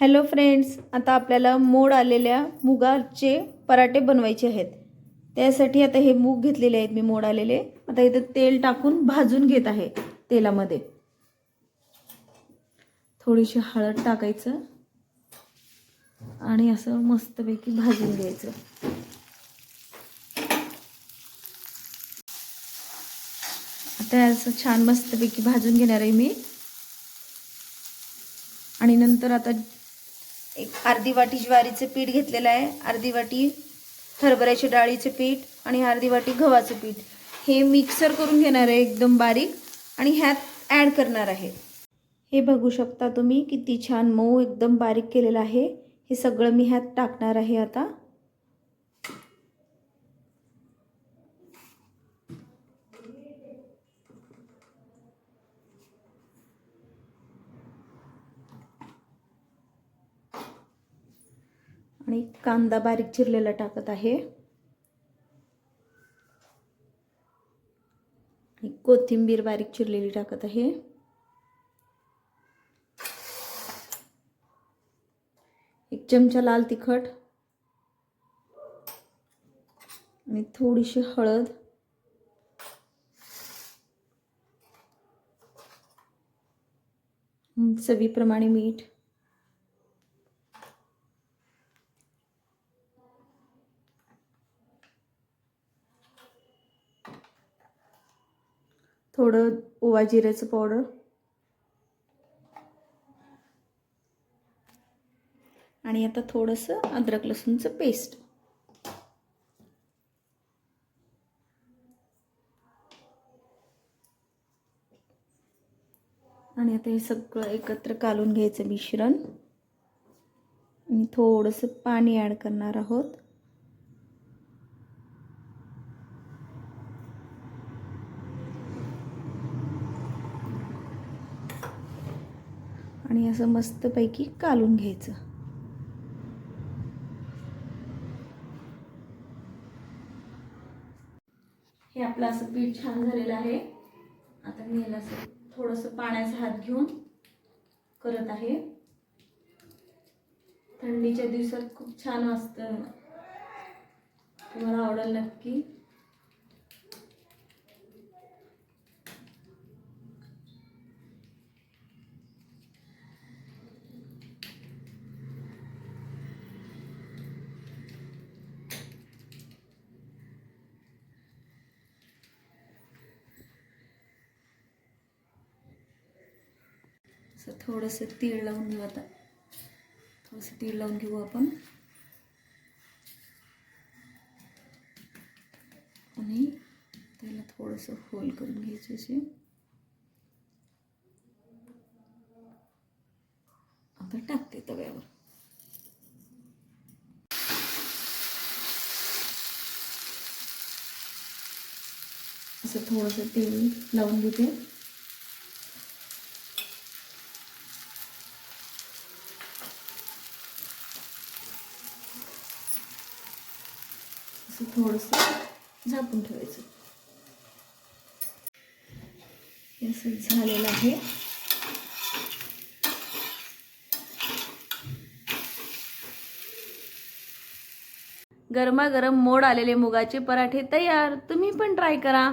Hello friends आता आपल्याला मोड आलेल्या मुगाचे पराठे बनवायचे आहेत. त्यासाठी आता हे मूग घेतलेले आहेत मी मोड आलेले. आता इथं तेल टाकून भाजून घेत आहे तेलामध्ये. थोडीशी हळद टाकायचं आणि असं मस्तपैकी भाजून घ्यायचं. आता असं छान मस्तपैकी भाजून घेणार आहे मी. आणि नंतर आता एक अर्धी वाटी ज्वारीचं पीठ घेतलेलं आहे. अर्धी वाटी हरभऱ्याच्या डाळीचं पीठ आणि अर्धी वाटी गव्हाचं पीठ. हे मिक्सर करून घेणार आहे एकदम बारीक आणि ह्यात ॲड करणार आहे. हे बघू शकता तुम्ही किती छान मऊ एकदम बारीक केलेलं आहे. हे सगळं मी ह्यात टाकणार आहे आता. आणि कांदा बारीक चिरलेला टाकत आहे. आणि कोथिंबीर बारीक चिरलेली टाकत आहे. एक चमचा लाल तिखट. आणि थोडीशी हळद. चवीप्रमाणे मीठ. थोडं ओवा जिऱ्याचं पावडर आणि आता थोडंसं अद्रक लसूणचं पेस्ट आणि आता हे सगळं एकत्र कालून घ्यायचं मिश्रण. आणि थोडंसं पाणी ॲड करणार आहोत. आणि असं मस्तपैकी कालून घ्यायचं. हे आपलं असं पीठ छान झालेलं आहे. आता मी याला असं थोडंसं पाण्याचा हात घेऊन करत आहे. थंडीच्या दिवसात खूप छान असतं तुम्हाला आवडेल नक्की. असं थोडंसं तीळ लावून घेऊ आता. थोडंसं तीळ लावून घेऊ आपण. आणि त्याला थोडंसं होल करून घ्यायचं असे. आता टाकते तव्यावर. असं थोडंसं तेल लावून घेते. असं थोडंसं झाकून ठेवायचं. असं झालेलं आहे. गरमागरम मोड आलेले मुगाचे पराठे तयार. तुम्ही पण ट्राय करा.